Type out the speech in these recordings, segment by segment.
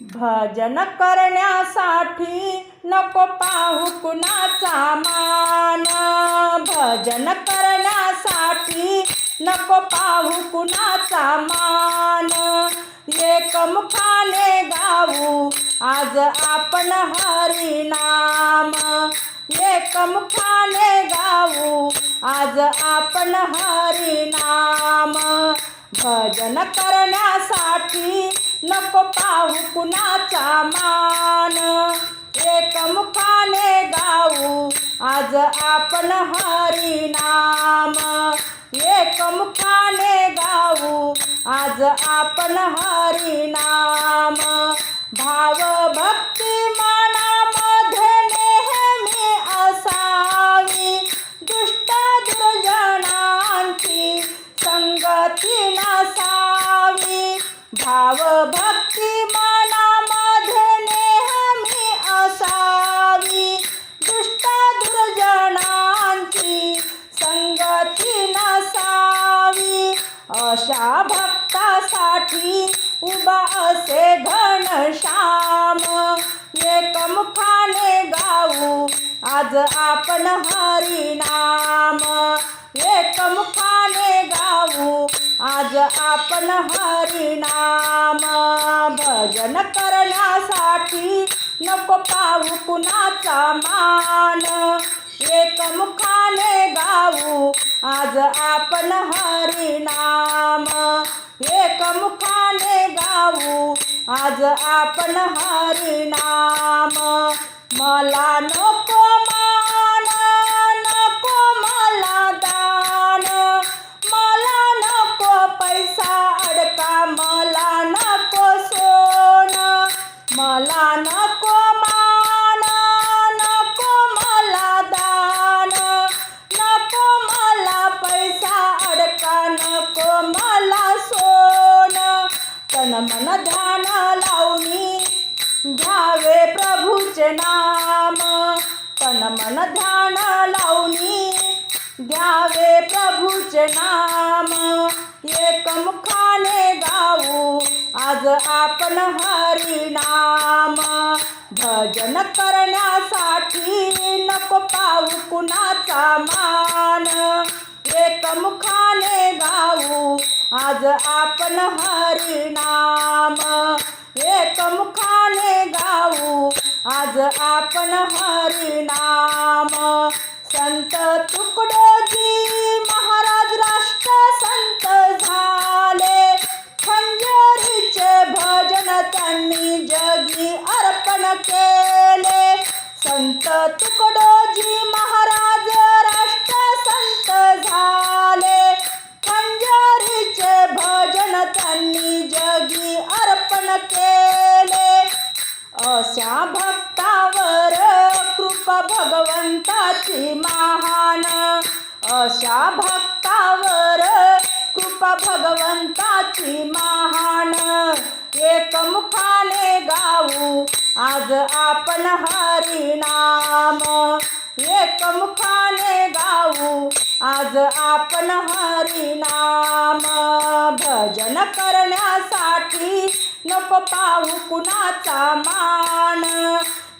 भजन करण्यासाठी नको पाहू कुणाचा मान. भजन करण्यासाठी नको पाहू कुणाचा मान. एकमुखाने गाऊ आज आपण हरिनाम. एकमुखाने गाऊ आज आपण हरिनाम. भजन करण्यासाठी नको पाहू कुणाचा मान. एकमुखाने गाऊ आज आपण हरिनाम. एकमुखाने गाऊ आज आपण हरिनाम. भाव भक्ती मनामध्ये नेहमी असावी. दुष्ट दुर्जनांची संगती भाव भक्ती मनामध्ये नेहमी असावी. दुष्ट दुर्जनांची संगती नसावी. अशा भक्तासाठी उभा असे घनश्याम एकमुखाने गाऊ आज आपण हरिनाम एकमुखाने गाऊ आपण हरिनाम भजन करण्यासाठी नको पाहू कुणाचा मान. एकमुखाने गाऊ आज आपण हरिनाम एकमुखाने गाऊ आज आपण हरिनाम मला नको मन ध्यान लावणी घ्यावे प्रभूचे नाम. तन मन ध्यान लावणी घ्यावे प्रभूचे नाम. एकमुखाने गाऊ आज आपण हरिनाम भजन करण्यासाठी नको पाऊ कुणाचा आज आपण हरिनाम एकमुखाने गाऊ. आज आपण हरिनाम संत तुकडोजी महाराज राष्ट्र संत झाले. खंजरीचे भजन त्यांनी जगी अर्पण केले. संत तुकडोजी माझ्या भक्तावर कृपा भगवंताची महान. अशा भक्तावर कृपा भगवंताची महान. एकमुखाने गाऊ आज आपण हरिनाम. एकमुखाने गाऊ आज आपण हरिनाम. भजन करण्यासाठी नप पाऊ कुणाचा मान.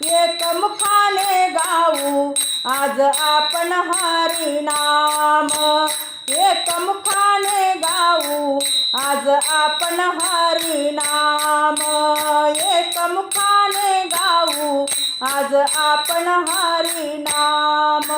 एकमुखाने गाऊ आज आपण हरिनाम एकमुखाने गाऊ आज आपण हरिनाम एकमुखाने गाऊ आज आपण हरिनाम